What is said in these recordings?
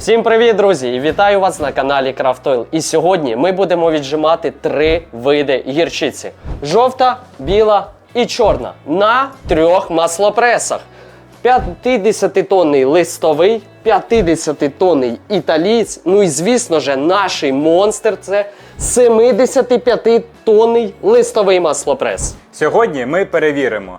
Всім привіт, друзі! І вітаю вас на каналі Крафтойл. І сьогодні ми будемо віджимати три види гірчиці: жовта, біла і чорна на трьох маслопресах. 50-тонний листовий, 50-тонний італієць. Ну і звісно ж, наш монстр це 75-тонний листовий маслопрес. Сьогодні ми перевіримо,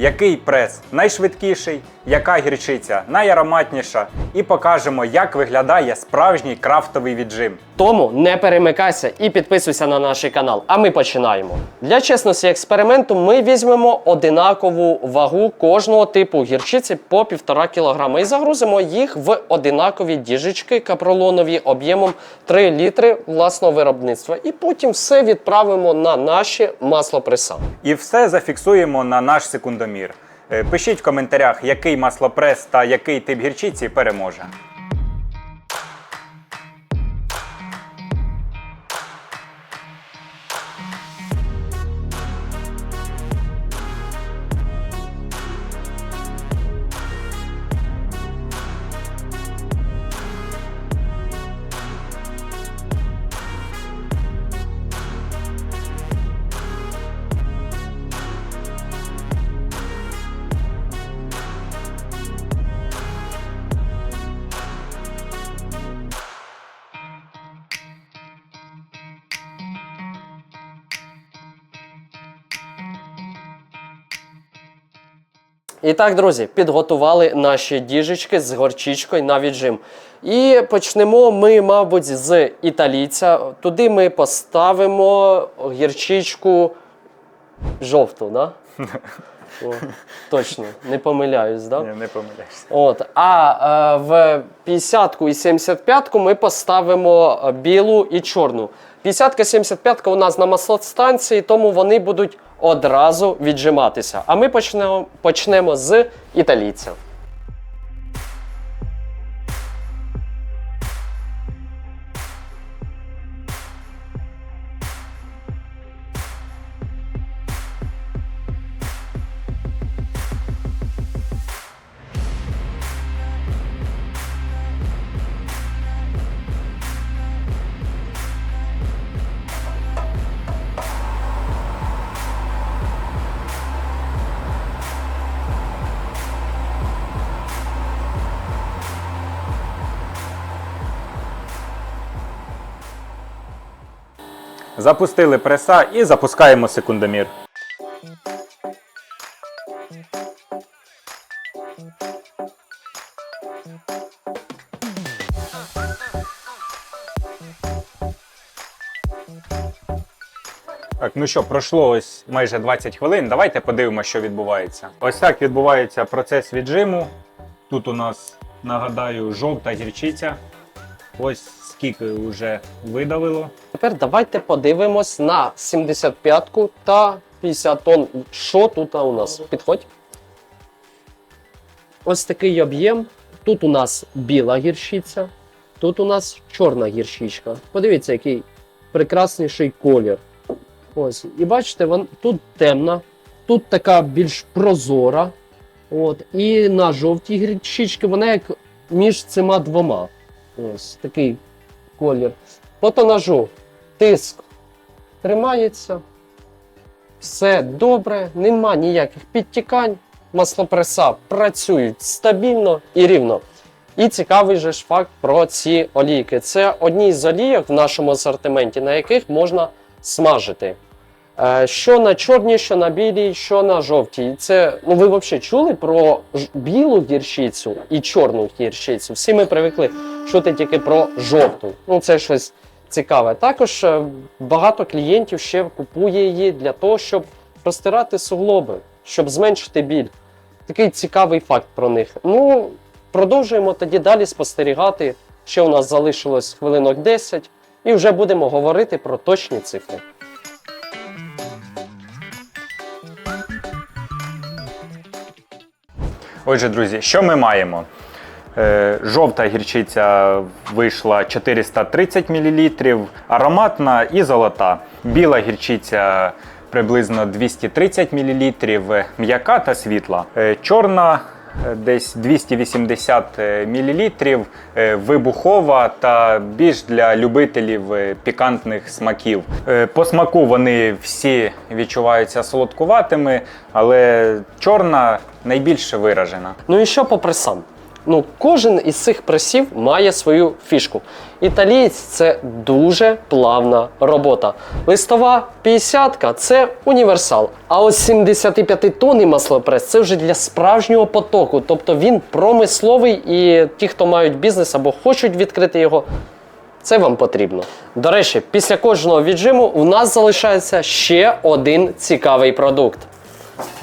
який прес найшвидкіший, яка гірчиця найароматніша, і покажемо, як виглядає справжній крафтовий віджим. Тому не перемикайся і підписуйся на наш канал. А ми починаємо. Для чесності експерименту ми візьмемо одинакову вагу кожного типу гірчиці по 1,5 кг і загрузимо їх в одинакові діжечки капролонові об'ємом 3 літри власного виробництва. І потім все відправимо на наші маслопреса. І все зафіксуємо на наш секундомір. Е, Пишіть в коментарях, який маслопрес та який тип гірчиці переможе. І так, друзі, підготували наші діжечки з горчичкою на віджим. І почнемо ми, мабуть, з італійця. Туди ми поставимо гірчичку жовту, да? О, точно, не помиляюсь, да? Ні, не помиляйся. От, а е, в 50-ку і 75-ку ми поставимо білу і чорну. 50-ка, 75-ка у нас на маслостанції, тому вони будуть одразу віджиматися. А ми почнемо, почнемо з італійця. Запустили преса і запускаємо секундомір. Так, ну що, пройшло ось майже 20 хвилин. Давайте подивимося, що відбувається. Ось так відбувається процес віджиму. Тут у нас, нагадаю, жовта гірчиця. Ось скільки вже видавило. Тепер давайте подивимось на 75-ку та 50 тонн. Що тут у нас? Підходь. Ось такий об'єм. Тут у нас біла гірщиця, тут у нас чорна гірщичка. Подивіться, який прекрасніший колір. Ось. І бачите, вон, тут темна, тут така більш прозора. От. І на жовтій гірчичці вона як між цими двома. Ось такий колір. По тонажу тиск тримається. Все добре, нема ніяких підтікань. Маслопреса працюють стабільно і рівно. І цікавий же ж факт про ці олійки. Це одні з олійок в нашому асортименті, на яких можна смажити. Е, Що на чорній, що на білій, що на жовтій. Це ну ви взагалі чули про ж- білу гірчицю і чорну гірчицю? Всі ми привикли чути тільки про жовту. Ну це щось цікаве. Також е, багато клієнтів ще купує її для того, щоб розтирати суглоби, щоб зменшити біль. Такий цікавий факт про них. Ну, продовжуємо тоді далі спостерігати. Ще у нас залишилось хвилинок 10, і вже будемо говорити про точні цифри. Отже, друзі, що ми маємо? Е, Жовта гірчиця вийшла 430 мл, ароматна і золота. Біла гірчиця приблизно 230 мл, м'яка та світла. Е, Чорна десь 280 мл, вибухова та більш для любителів е, пікантних смаків. Е, По смаку вони всі відчуваються солодкуватими, але чорна найбільше виражена. Ну і що по пресам? Ну, кожен із цих пресів має свою фішку. Італієць це дуже плавна робота. Листова 50-ка це універсал. А ось 75 тонний маслопрес це вже для справжнього потоку. Тобто він промисловий і ті, хто мають бізнес або хочуть відкрити його, це вам потрібно. До речі, після кожного віджиму у нас залишається ще один цікавий продукт.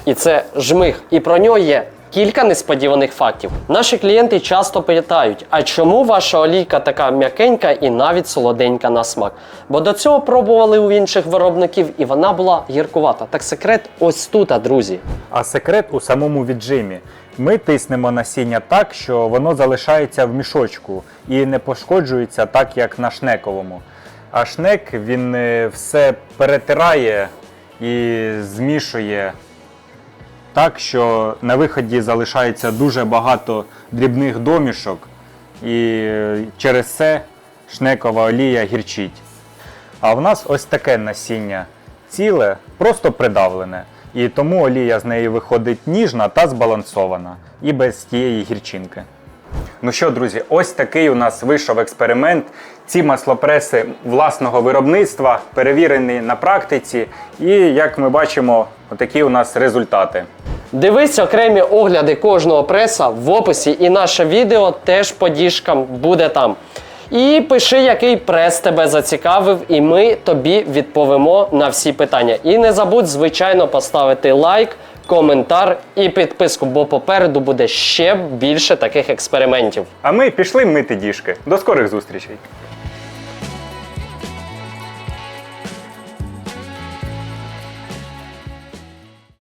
І це жмих. І про нього є кілька несподіваних фактів. Наші клієнти часто питають, а чому ваша олійка така м'якенька і навіть солоденька на смак? Бо до цього пробували у інших виробників, і вона була гіркувата. Так секрет ось тут, друзі. А секрет у самому віджимі. Ми тиснемо насіння так, що воно залишається в мішочку і не пошкоджується так, як на шнековому. А шнек він е, все перетирає і змішує так, що на виході залишається дуже багато дрібних домішок, і через це шнекова олія гірчить. А в нас ось таке насіння ціле, просто придавлене. І тому олія з неї виходить ніжна та збалансована і без тієї гірчинки. Ну що, друзі, ось такий у нас вийшов експеримент. Ці маслопреси власного виробництва перевірені на практиці. І як ми бачимо, отакі у нас результати. Дивись окремі огляди кожного преса в описі, і наше відео теж по діжкам буде там. І пиши, який прес тебе зацікавив, і ми тобі відповімо на всі питання. І не забудь, звичайно, поставити лайк, коментар і підписку, бо попереду буде ще більше таких експериментів. А ми пішли мити діжки. До скорих зустрічей!